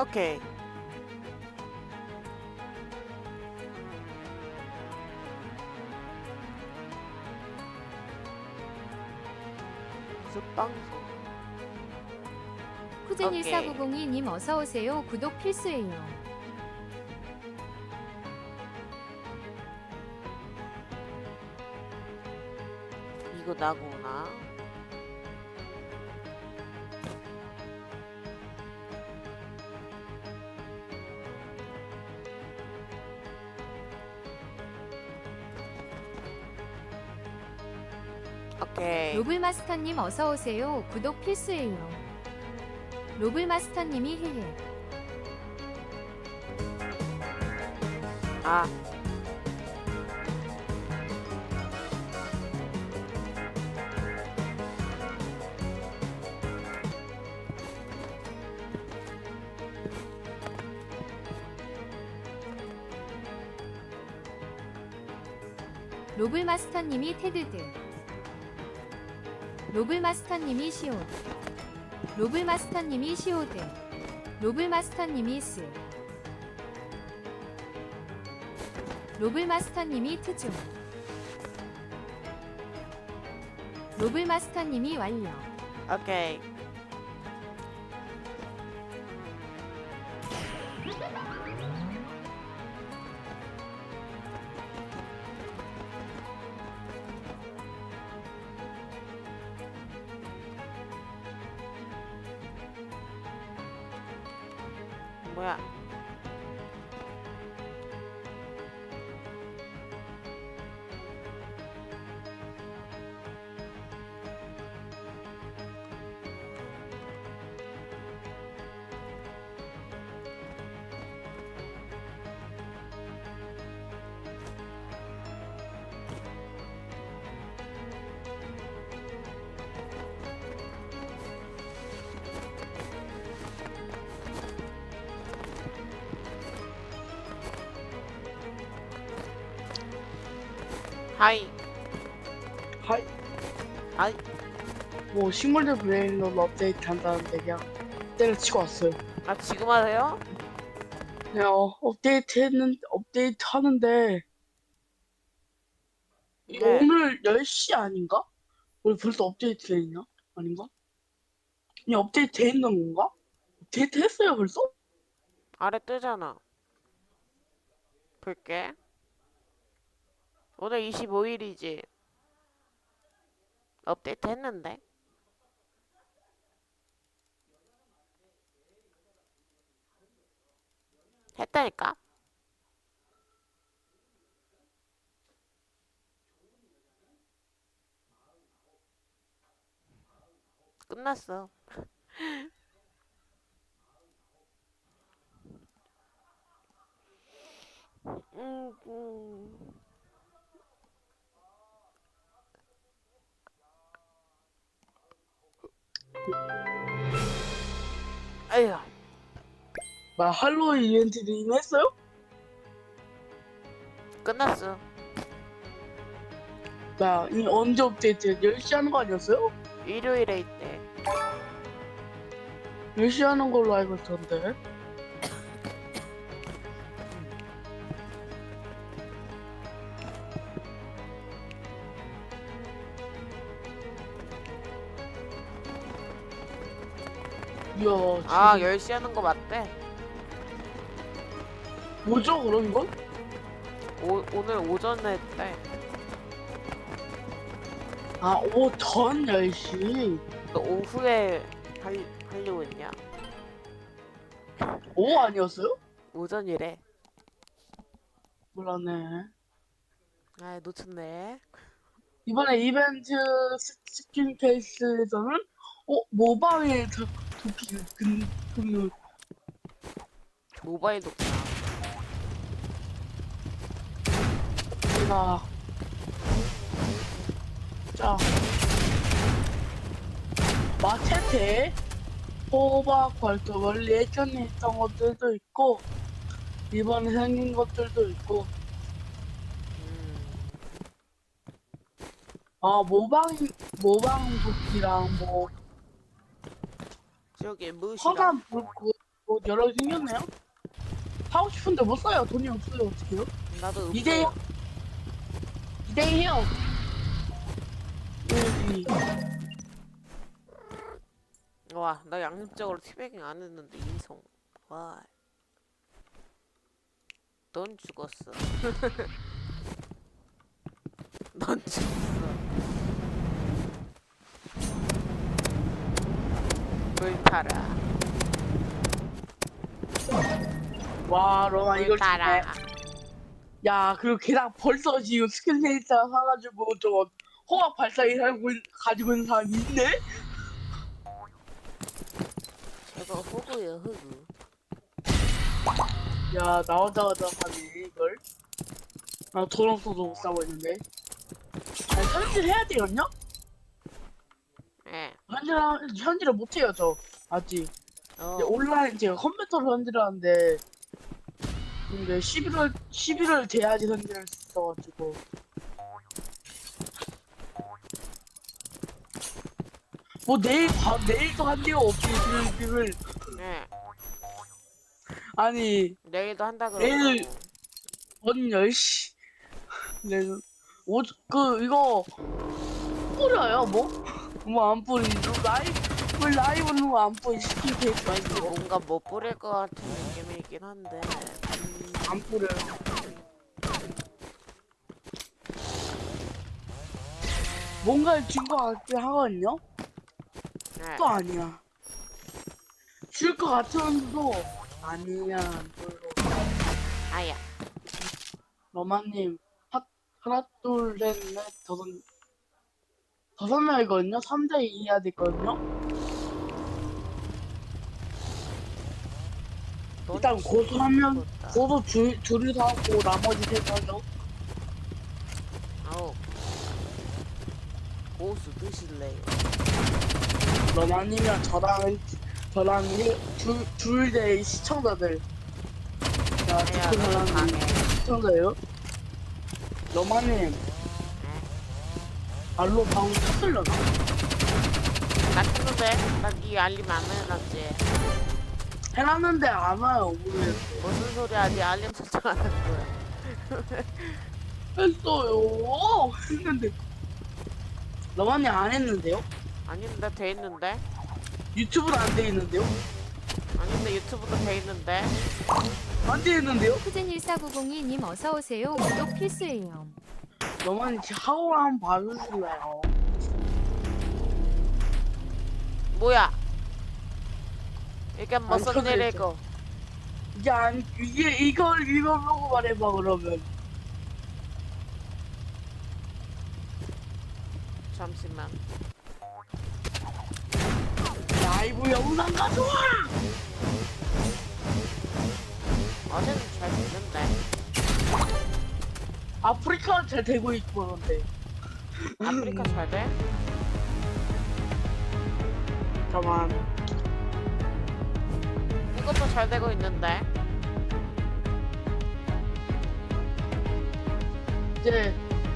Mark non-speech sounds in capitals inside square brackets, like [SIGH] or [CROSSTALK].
오케이. 숲방송. 쿠젠1490이님 어서오세요. 구독 필수예요. 이거 나구나. 오케이. 로블마스터님 어서오세요. 구독 필수예요. 로블마스터님이 헤헤. 아. 로블마스터님이 테드드. 로블마스터님이 시옷. 로블마스터님이 시오드. 로블마스터님이 스. 로블마스터님이 트중. 로블마스터님이 완료. 오케이. 뭐야? 하이. 하이. 하이. 뭐 식물들 브레인런 업데이트 한다는데 그냥 때려치고 왔어요. 아 지금 하세요? 그냥 어, 업데이트 했는 업데이트 하는데 네. 오늘 10시 아닌가? 오늘 벌써 업데이트 돼 있냐? 아닌가? 그냥 업데이트 돼 있는 건가? 업데이트 했어요 벌써? 아래 뜨잖아. 볼게. 오늘 25일이지. 업데이트 했는데. 했다니까? 끝났어. [LAUGHS] 음, 음. 막 할로윈 이벤트를 이미 했어요? 끝났어. 나 이 언제 업데이트 10시 하는 거 아니었어요? 일요일에 있대. 10시 하는 걸로 알고 있었는데 이야 아, 지금 10시 하는 거 맞대. 뭐죠 그럼 이건? 오, 오늘 오전에 했대. 아 오전 10시 너 오후에 할, 하려고 했냐? 오 아니었어요? 오전이래. 몰랐네 아, 놓쳤네. 이번에 이벤트 스- 스킨 케이스에서는 어 모방에 도- 도끼 근 금을 모바일 독자. 제가 자 마체테 호박 발톱을 예전에 있던 것들도 있고 이번에 생긴 것들도 있고 음, 아 모방 모방 도끼랑 뭐 저기 무시가. 화단 불꽃 뭐 여러 개 생겼네요? 사고 싶은데 못 사요. 돈이 없어요. 어떡해요? 나도 이대요. 없어. 이 대해요. 여기. 와, 나 양심적으로 티베깅 안 했는데 인성. 와. 넌 죽었어. [LAUGHS] 넌 죽었어. 불타라. 와, 로마 이걸 불타라. 주네. 야, 그리고 게다가 벌써 지금 스킬레이터 사가지고 저 호박 발사기 살고 있- 가지고 있는 사람이 있네? 저거 호구야, 호구. 야, 나오자마자 하네, 이걸. 아, 돈 없어서 못 사고 있는데. 아, 현질 해야 되거든요? 예. 현질, 현질을 못 해요, 저. 아직. 어. 이제 온라인, 제가 컴퓨터로 현질하는데. 근데 11월, 11월 돼야지 현질할 수 있어가지고. 뭐 내일 밤, 내일도 한대요, 없지, 비밀, 비밀. 예. 아니, 내일도 한다 내일- 그러고. 원 10시. 네, 오, 그, 이거, 뿌려요, 뭐? 뭐 안 뿌리죠? 라이브, 왜 라이브는 뭐안 뿌리, 스킨 케이크 왠지 아니고. 뭔가 못 뿌릴 것 같은 느낌이긴 한데. 음, 안 뿌려요. 뭔가를 준것 같긴 하거든요? 예. 또 아니야. 줄 것 같으면서도 아니야. 아야. 러마님, 하, 하나, 둘, 셋, 넷, 다섯, 다섯 명이거든요? 3대 2 해야 되거든요? 일단 고수 한 명. 고수 둘, 둘이서 하고 나머지 셋 하죠. 아우. 고수 드실래요? 러마님이랑 저랑, 저랑 둘, 둘대 시청자들. 자, 아야, 듣고 너무 사람 강해. 시청자예요? 러마님, 알로 방금 쳤을려나? 나 켰는데? 나네 알림 안 해놨지? 해놨는데 안 와요, 오늘. 무슨 소리야? 네 알림 설정 안한 거야. [LAUGHS] 했어요. 했는데. 러마님 안 했는데요? 아닌데 돼 있는데? 유튜브도 안 돼 있는데요? 아닌데 유튜브도 돼 있는데? 안 돼 있는데요? 크젠1490이님 어서오세요. 구독 필수예요. 제 하고 한번 봐주실래요? 뭐야? 이게 무슨 켜져 일이고? 안, 이게, 이걸, 이걸 보고 말해봐, 그러면. 잠시만. 라이브 영상 가져와! 어제는 잘 됐는데. 아프리카 잘 되고 있고, 그런데. 아프리카 잘 돼? 잠깐만. 이것도 잘 되고 있는데. 이제,